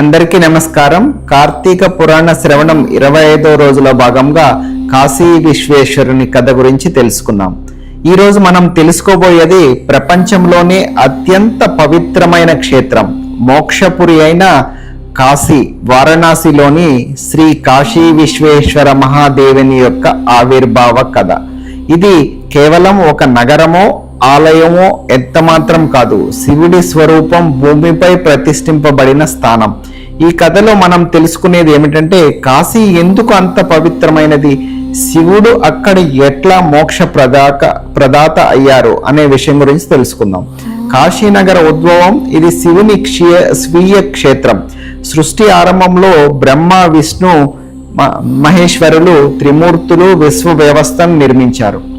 అందరికీ నమస్కారం. కార్తీక పురాణ శ్రవణం ఇరవై ఐదో రోజుల భాగంగా కాశీ విశ్వేశ్వరుని కథ గురించి తెలుసుకుందాం ఈరోజు మనం తెలుసుకోబోయేది ప్రపంచంలోనే అత్యంత పవిత్రమైన క్షేత్రం మోక్షపురి అయిన కాశీ వారణాసిలోని శ్రీ కాశీ విశ్వేశ్వర మహాదేవుని యొక్క ఆవిర్భావ కథ. ఇది కేవలం ఒక నగరమో ఆలయము ఎంత మాత్రం కాదు శివుడి స్వరూపం భూమిపై ప్రతిష్ఠింపబడిన స్థానం. ఈ కథలో మనం తెలుసుకునేది ఏమిటంటే కాశీ ఎందుకు అంత పవిత్రమైనది? శివుడు అక్కడ ఎట్లా మోక్ష ప్రదాక ప్రదాత అయ్యారు అనే విషయం గురించి తెలుసుకుందాం. కాశీనగర ఉద్భవం ఇది శివుని క్షీయ స్వీయ క్షేత్రం. సృష్టి ఆరంభంలో బ్రహ్మ విష్ణు మహేశ్వరులు త్రిమూర్తులు విశ్వ వ్యవస్థను నిర్మించారు.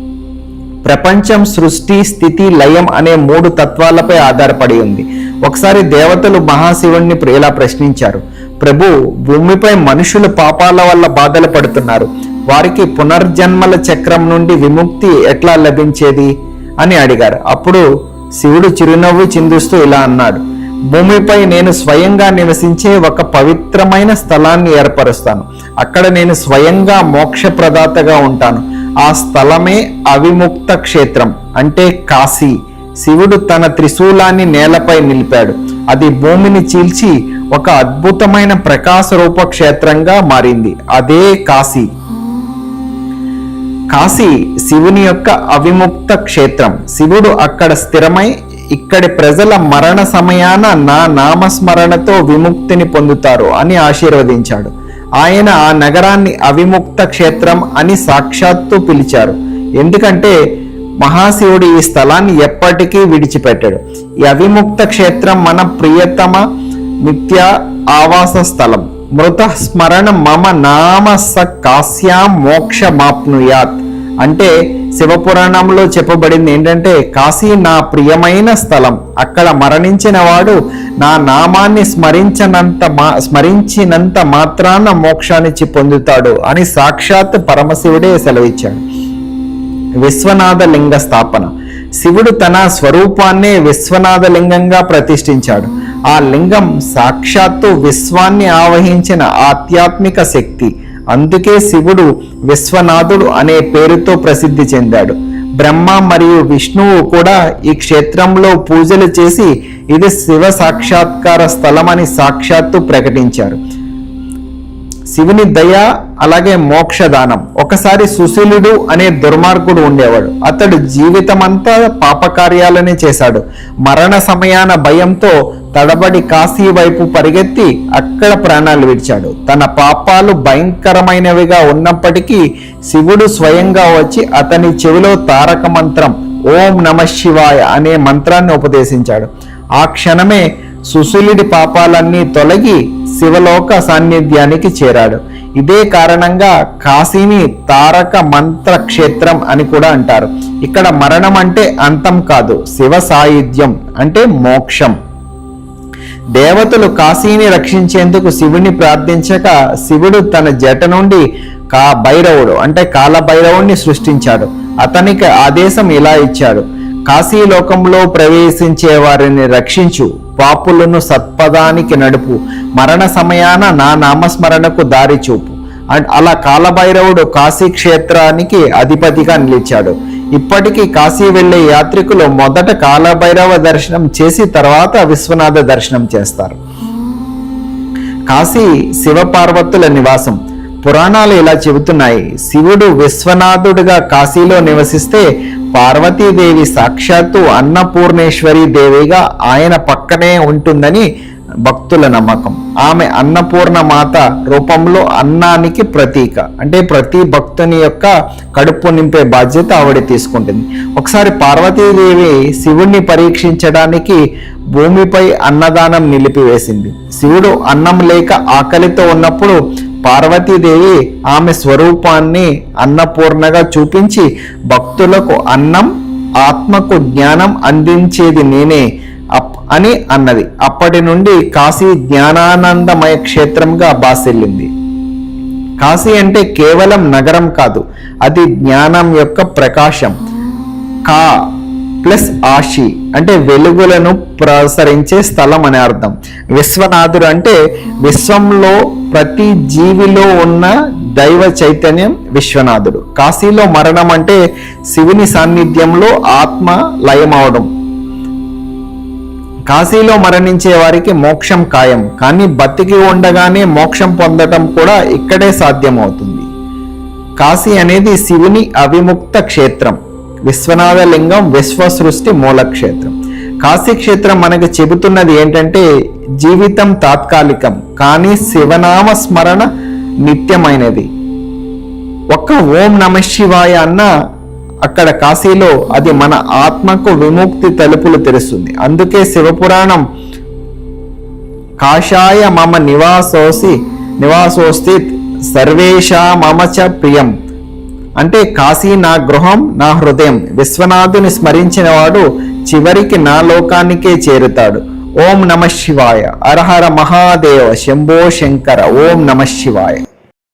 ప్రపంచం సృష్టి స్థితి లయం అనే మూడు తత్వాలపై ఆధారపడి ఉంది. ఒకసారి దేవతలు మహాశివుణ్ణి ఇలా ప్రశ్నించారు. ప్రభు భూమిపై మనుషులు పాపాల వల్ల బాధలు పడుతున్నారు. వారికి పునర్జన్మల చక్రం నుండి విముక్తి ఎట్లా లభించేది? అని అడిగారు. అప్పుడు శివుడు చిరునవ్వు చిందిస్తూ ఇలా అన్నాడు. భూమిపై నేను స్వయంగా నివసించే ఒక పవిత్రమైన స్థలాన్ని ఏర్పరుస్తాను. అక్కడ నేను స్వయంగా మోక్ష ప్రదాతగా ఉంటాను. ఆ స్థలమే అవిముక్త క్షేత్రం అంటే కాశీ. శివుడు తన త్రిశూలాన్ని నేలపై నిలిపాడు. అది భూమిని చీల్చి ఒక అద్భుతమైన ప్రకాశ రూప క్షేత్రంగా మారింది. అదే కాశీ. కాశీ శివుని యొక్క అవిముక్త క్షేత్రం. శివుడు అక్కడ స్థిరమై ఇక్కడి ప్రజల మరణ సమయాన నా నామస్మరణతో విముక్తిని పొందుతారు అని ఆశీర్వదించాడు. ఆయన ఆ నగరాన్ని అవిముక్త క్షేత్రం అని సాక్షాత్తు పిలిచారు. ఎందుకంటే మహాశివుడు ఈ స్థలాన్ని ఎప్పటికీ విడిచిపెట్టాడు. ఈ అవిముక్త క్షేత్రం మన ప్రియతమ నిత్య ఆవాస స్థలం. మృత స్మరణ మమ నామ స కాశ్యాం మోక్షమాప్నుయాత్. అంటే శివపురాణంలో చెప్పబడింది ఏంటంటే కాశీ నా ప్రియమైన స్థలం. అక్కడ మరణించిన వాడు నా నామాన్ని స్మరించనంత మా స్మరించినంత మాత్రాన మోక్షాన్నిచ్చి పొందుతాడు అని సాక్షాత్ పరమశివుడే సెలవిచ్చాడు. విశ్వనాథ లింగ స్థాపన. శివుడు తన స్వరూపాన్నే విశ్వనాథ లింగంగా ప్రతిష్ఠించాడు. ఆ లింగం సాక్షాత్తు విశ్వాన్ని ఆవహించిన ఆధ్యాత్మిక శక్తి. అందుకే శివుడు విశ్వనాథుడు అనే పేరుతో ప్రసిద్ధి చెందాడు. బ్రహ్మ మరియు విష్ణువు కూడా ఈ క్షేత్రంలో పూజలు చేసి ఇది శివ సాక్షాత్కార స్థలమని సాక్షాత్తు ప్రకటించారు. శివుని దయ అలాగే మోక్షదానం. ఒకసారి సుశీలుడు అనే దుర్మార్గుడు ఉండేవాడు. అతడు జీవితమంతా పాపకార్యాలనే చేశాడు. మరణ సమయాన భయంతో తడబడి కాశీ వైపు పరిగెత్తి అక్కడ ప్రాణాలు విడిచాడు. తన పాపాలు భయంకరమైనవిగా ఉన్నప్పటికీ శివుడు స్వయంగా వచ్చి అతని చెవిలో తారక మంత్రం ఓం నమ శివాయ అనే మంత్రాన్ని ఉపదేశించాడు. ఆ క్షణమే సుశీలుడి పాపాలన్నీ తొలగి శివలోక సాన్నిధ్యానికి చేరాడు. ఇదే కారణంగా కాశీని తారక మంత్ర క్షేత్రం అని కూడా అంటారు. ఇక్కడ మరణం అంటే అంతం కాదు శివ సాయుధ్యం అంటే మోక్షం. దేవతలు కాశీని రక్షించేందుకు శివుని ప్రార్థించక శివుడు తన జట నుండి కా భైరవుడు అంటే కాలభైరవుణ్ణి సృష్టించాడు. అతనికి ఆదేశం ఇలా ఇచ్చాడు. కాశీలోకంలో ప్రవేశించే వారిని రక్షించు. పాపులను సత్పదానికి నడుపు. మరణ సమయాన నా నామస్మరణకు దారి చూపు. అండ్ అలా కాలభైరవుడు కాశీ క్షేత్రానికి అధిపతిగా నిలిచాడు. ఇప్పటికీ కాశీ వెళ్ళే యాత్రికులు మొదట కాలభైరవ దర్శనం చేసి తర్వాత విశ్వనాథ దర్శనం చేస్తారు. కాశీ శివపార్వతుల నివాసం. పురాణాలు ఇలా చెబుతున్నాయి. శివుడు విశ్వనాథుడిగా కాశీలో నివసిస్తే పార్వతీదేవి సాక్షాత్తు అన్నపూర్ణేశ్వరి దేవిగా ఆయన పక్కనే ఉంటుందని భక్తుల నమ్మకం. ఆమె అన్నపూర్ణ మాత రూపంలో అన్నానికి ప్రతీక. అంటే ప్రతి భక్తుని యొక్క కడుపు నింపే బాధ్యత ఆవిడ తీసుకుంటుంది. ఒకసారి పార్వతీదేవి శివుణ్ణి పరీక్షించడానికి భూమిపై అన్నదానం నిలిపివేసింది. శివుడు అన్నం లేక ఆకలితో ఉన్నప్పుడు పార్వతీదేవి ఆమె స్వరూపాన్ని అన్నపూర్ణగా చూపించి భక్తులకు అన్నం ఆత్మకు జ్ఞానం అందించేది నేనే అప్ అని అన్నది. అప్పటి నుండి కాశీ జ్ఞానానందమయ క్షేత్రంగా బాసిల్లింది. కాశీ అంటే కేవలం నగరం కాదు అది జ్ఞానం యొక్క ప్రకాశం. కా ప్లస్ ఆశి అంటే వెలుగులను ప్రసరించే స్థలం అనే అర్థం. విశ్వనాథుడు అంటే విశ్వంలో ప్రతి జీవిలో ఉన్న దైవ చైతన్యం విశ్వనాథుడు. కాశీలో మరణం అంటే శివుని సాన్నిధ్యంలో ఆత్మ లయమవడం. కాశీలో మరణించే వారికి మోక్షం ఖాయం కానీ బతికి ఉండగానే మోక్షం పొందటం కూడా ఇక్కడే సాధ్యమవుతుంది. కాశీ అనేది శివుని అవిముక్త క్షేత్రం. విశ్వనాథ లింగం విశ్వ సృష్టి కాశీ క్షేత్రం మనకు చెబుతున్నది ఏంటంటే జీవితం తాత్కాలికం కానీ శివనామ స్మరణ నిత్యమైనది. ఒక్క ఓం నమ శివాయ అన్న అక్కడ కాశీలో అది మన ఆత్మకు విముక్తి తలుపులు తెరుస్తుంది. అందుకే శివపురాణం కాషాయ మమ నివాసోసి నివాసోస్తి సర్వేషా మమ చ ప్రియం. అంటే కాశీ నా గృహం నా హృదయం. విశ్వనాథుని స్మరించిన వాడు చివరికి నా లోకానికే చేరుతాడు. ఓం నమ శివాయ. అరహర మహాదేవ శంభో శంకర. ఓం నమ శివాయ.